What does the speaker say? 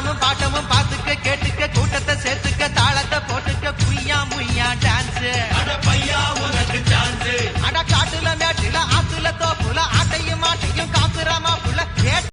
ஆட்டமும் பாட்டமும் பார்த்துக்க கேட்டு